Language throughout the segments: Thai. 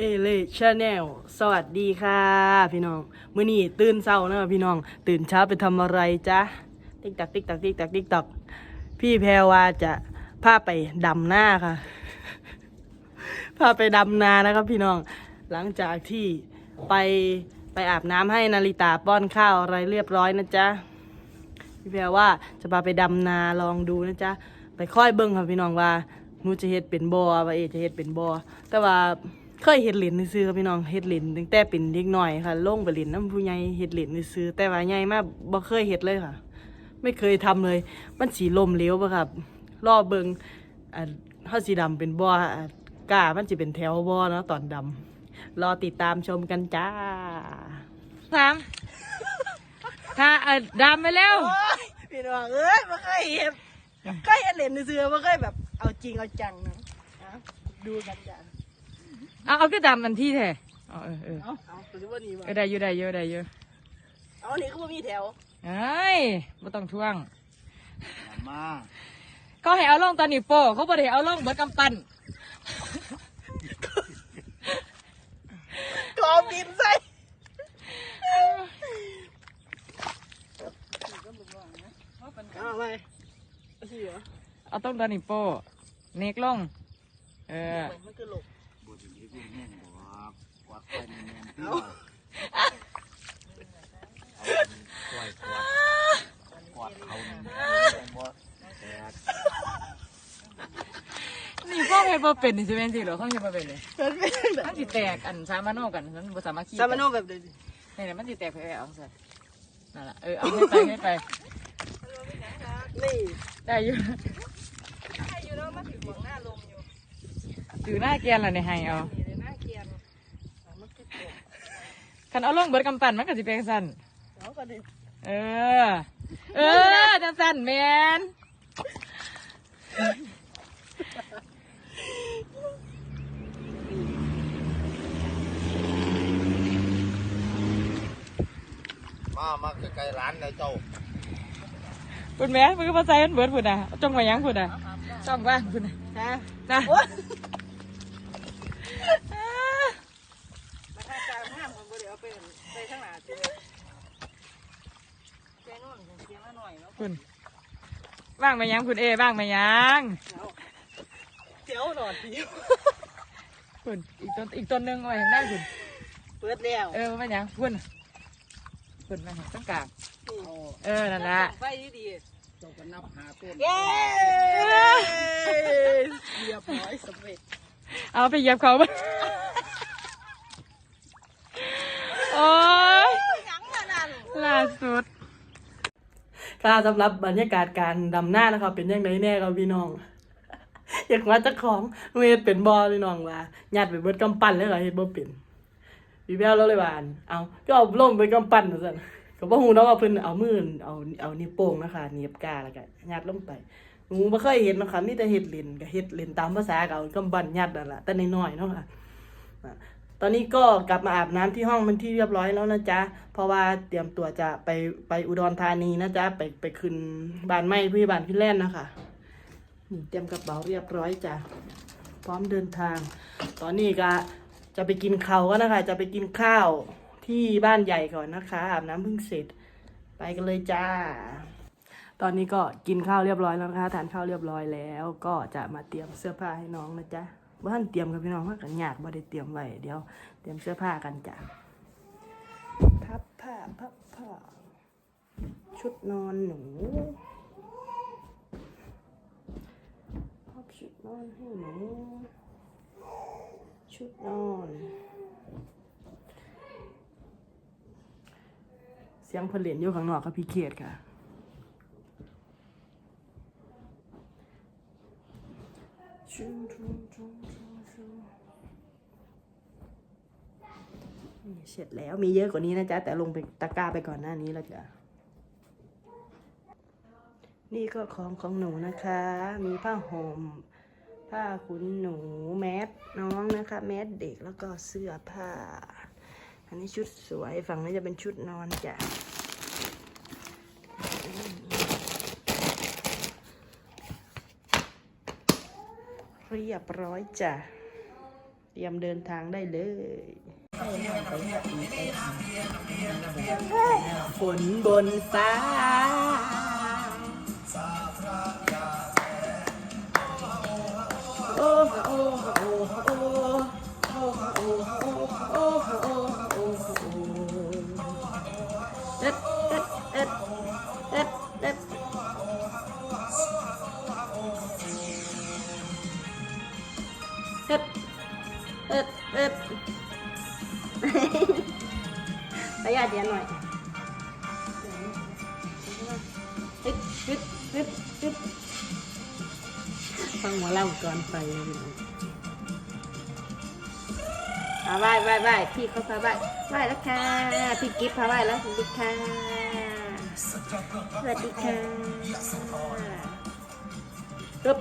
เอเลชาแนลสวัสดีค่ะ พี่น้องมื้อนี้ตื่นเช้านะพี่น้อง ตื่นเช้าไปทำอะไรจ๊ะ ติ๊กตักติ๊กตักติ๊กตักติ๊กตักพี่แพรวาจะพาไปดำหน้าค่ะ พาไปดำนานะครับพี่น้อง หลังจากที่ไปไปอาบน้ำให้นาริตาป้อนข้าวอะไรเรียบร้อยนะจ๊ะ พี่แพรว่าจะพาไปดำนาลองดูนะจ๊ะ ไปค่อยเบิ่งค่ะพี่น้องว่าหนูจะเฮ็ดเป็นบ่ว่าเอจะเฮ็ดเป็นบ่แต่ว่า เคยเฮ็ดเหรียญซื้อๆค่ะพี่น้องเฮ็ดเหรียญตั้งแต่เป็นเด็กน้อยค่ะลงไปเหรียญน้ำผู้ใหญ่เฮ็ดเหรียญซื้อๆแต่ว่าใหญ่มากบ่เคยเฮ็ดเลยค่ะ ไม่เคยทำเลย มันสีลมเหลวป่ะครับรอเบิงอ่าเฮาสีดำเป็นบ่ออ่ากล้ามันจะเป็นแถวบ่อเนาะตอนดำรอติดตามชมกันจ้าสามถ้าเอาดำไปแล้วโอ้ยพี่น้องเอ้ยบ่เคยเห็นเคยเห็นเหรียญซื้อๆบ่เคยแบบเอาจริงเอาจังนะอะดูกันจ้า เอาเอาก็ดำมันที่แท้เอาเออเออเอาเอาถือว่านี่เอวะอได้อยู่ได้อยู่ได้อยู่เอาอันนี้ก็บ่มีแถวเอ้ยไม่ต้องท่วงมาเขาให้เอาล่องตอนนี้โป้เขาบ่ได้ให้เอาล่องเบิดกำปั้นกอบดินใส่เอาไปเอาสิเหรอเอาต้องตอนนี้โป้เนกล่องเออมันคือหลบ บไดนี้กูแม่งบอกกวาดไปแม่งที่ เอาเอากวาดกวาดกวาดเขาเนี่ยบ่แตกนี่พ่อเฮ็ดบ่เป็นนี่สิเป็นสิเหรอเขาเฮ็ดบ่เป็นเลยมันเป็นแบบมันสิแตกอันสามานโนกันมันบ่สามารถขี้ซามโนแบบเดิมนี่แหละมันสิแตกไปเอาใส่นั่นล่ะเออเอาให้ไปให้ไปนี่ได้อยู่ให้อยู่แล้วมันถือหวงหน้าลมอยู่ถือหน้าแกนล่ะในให้เอา นี่เลยหน้าเกียนเอามันคือตัว คันเอาล่องเบิดกำปั้นมันก็สิเป็นสั่นเอาก็ดิเออ เออจังสันแมนมา มาใกล้ๆร้านเลยเจ้าพูดแม่มึงก็มาใส่มันเบิดพูดนะจ้องมายังพูดนะจ้องว่างพูดนะฮะนะ โอ๊ยราคากลางห้ามผมบ่เดี๋ยวเอาไปไปข้างหน้าสิแกนู่นเสียง ละหน่อยเนาะพูดว่างมายังพูดเอว่างมายังเดี๋ยวหนอนเดียวพูดอีกต้นอีกต้นหนึงเอาไว้เห็นได้พูดเปิดแล้วเออมายังพูดพูดมาเห็นตั้งกลางนี่เออนั่นแหละไฟดีเจ้าก็นับหาต้นๆเย้เรียบร้อยสำเร็จเอาไปเหยียบเขาไปโอ้ย ยังมานั่น ล่าสุด ค่ะสำหรับบรรยากาศการดำหน้านะครับเป็นยังไงแน่ครับพี่น้อง อยากมาเจ้าของเวทเป็นบอพี่น้องว่าญาติไปเบิดกำปั้นเลยเหรอเฮ็ดบ่เป็นพี่แววเราเลยว่านเอาก็เอาล่มไปกำปั้นว่าซั่นก็บ่ฮู้เนาะว่าเพิ่นเอามือเอาเอานิ้วโป้งนะคะเนียบกาแล้วก็ยัดลงไปหนูบ่เคยเห็นนะคะมีแต่เฮ็ดเล่นก็เฮ็ดเล่นตามภาษาเก็เอากำปั้นยัดนั่นล่ะแต่น้อยๆเนาะค่ะ ตอนนี้ก็กลับมาอาบน้ำที่ห้องมันที่เรียบร้อยแล้วนะจ๊ะ เพราะว่าเตรียมตัวจะไปไปอุดรธานีนะจ๊ะ ไปไปขึ้นบ้านไม้พี่บ้านพี่แล่นนะคะนี่เตรียมกระเป๋าเรียบร้อยจ้ะ พร้อมเดินทาง ตอนนี้ก็จะไปกินข้าวก็นะคะ จะไปกินข้าวที่บ้านใหญ่ก่อนนะคะ อาบน้ำเพิ่งเสร็จ ไปกันเลยจ้า ตอนนี้ก็กินข้าวเรียบร้อยแล้วนะคะ ทานข้าวเรียบร้อยแล้ว ก็จะมาเตรียมเสื้อผ้าให้น้องนะจ๊ะ บ้านเตรียมกับพี่น้องว่ากันยากบ่ได้เตรียมไว้เดี๋ยวเตรียมเสื้อผ้ากันจ้ะพับผ้าพับผ้าชุดนอนหนูพับชุดนอนให้หนูชุดนอน เสียงเพนเลินอยู่ข้างนอกครับพี่เขตค่ะ เสร็จแล้วมีเยอะกว่านี้นะจ๊ะแต่ลงไปตะกร้าไปก่อนหน้านี้แล้วจ้ะนี่ก็ของของหนูนะคะ มีผ้าห่มผ้าขนหนูแมสน้องนะคะ แมสเด็กแล้วก็เสื้อผ้า อันนี้ชุดสวยฝั่งนี้จะเป็นชุดนอนจ้ะเรียบร้อยจ้ะ เตรียมเดินทางได้เลย ฝนบนฟ้าโอ้โอ้โอ้โอ้โอ้โอ้โอ้โอ้โอ้โอ้เอ็ดเอ็ดเอ็ดเอ็ดเอ็ดเอ็ดเอ็ด เอ็ดขยัดเดียวหน่อยฮึดฮึดฮึดฮึดฟังหมอเล่าก่อนไปเลยน้อาไหว้ไหว้ไหว้พี่เขาพาไหว้ไหว้แล้วค่ะพี่กิฟต์พาไหว้แล้วสวัสดีค่ะสวัสดีค่ะอึบ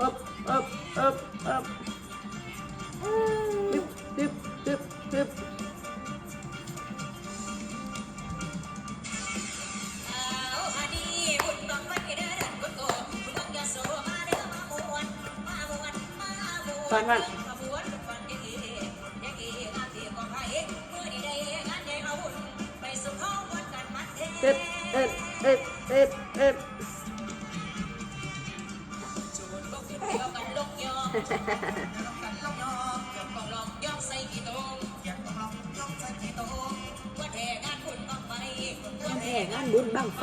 อึบอึบอึบอึบอึบอึบอึบ อึบฟันฟันเอ็ดเอ็ดเอ็ดเอ็ดเอ็ดแห่งานบุญบังไฟ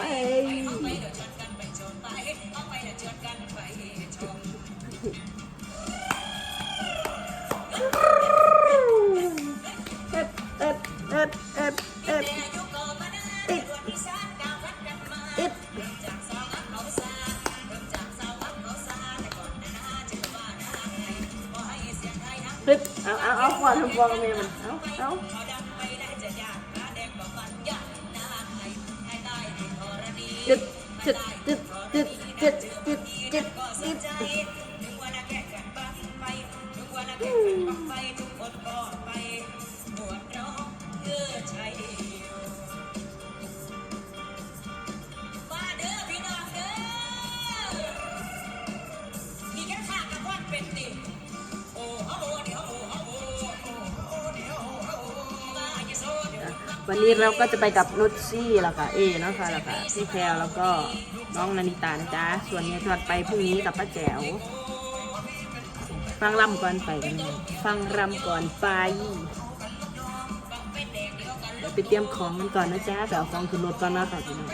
มียมัน เอาเอาจุดจุดจุดจุดจุดจุดจุดจุดวันันนี้เราก็จะไปกับนุชซี่แล้วก็เอเนาะค่ะแล้วก็พี่แพรวแล้วก็น้องนานิตานะจ๊ะส่วนเนี้ยทอดไปพรุ่งนี้กับป้าแจ๋วฟังรำก่อนไปกันฟังรำก่อนไปเดี๋ยวไปเตรียมของกันก่อนนะจ๊ะเดี๋ยวเอาของขึ้นรถก่อนนะค่ะพี่น้อง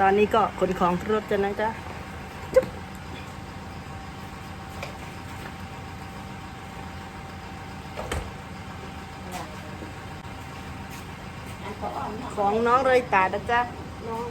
ตอนนี้ก็ขนของขึ้นรถกันนะจ๊ะจุ๊บ ของน้องเลยตานะจ๊ะน้อง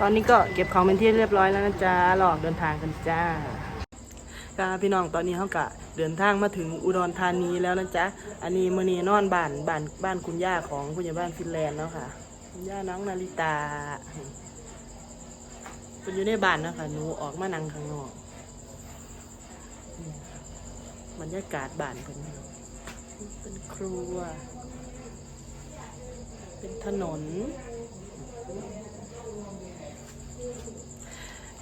ตอนนี้ก็เก็บของเป็นที่เรียบร้อยแล้วนะจ๊ะหลอกเดินทางกันจ้าจ้าพี่น้องตอนนี้เขากะเดินทางมาถึงอุดรธานีแล้วนะจ๊ะ อันนี้มือนีนอนบ้านบ้านบ้านคุณย่าของคุณย่าบ้านฟินแลนด์แล้วค่ะ คุณย่าน้องนาริตาเป็นอยู่ในบ้านนะคะหนูออกมานั่งข้างนอกบรรยากาศบ้านเป็นเป็นครัว เป็นถนน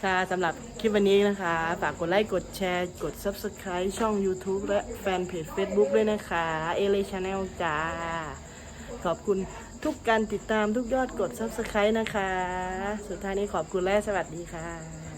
ค่ะสำหรับคลิปวันนี้นะคะ ฝากกดไลค์กดแชร์ กด Subscribe ช่อง YouTube และแฟนเพจ Facebook ด้วยนะคะ เอเลชาแนลจ้า ขอบคุณทุกการติดตามทุกยอดกด Subscribe นะคะ สุดท้ายนี้ขอบคุณและสวัสดีค่ะ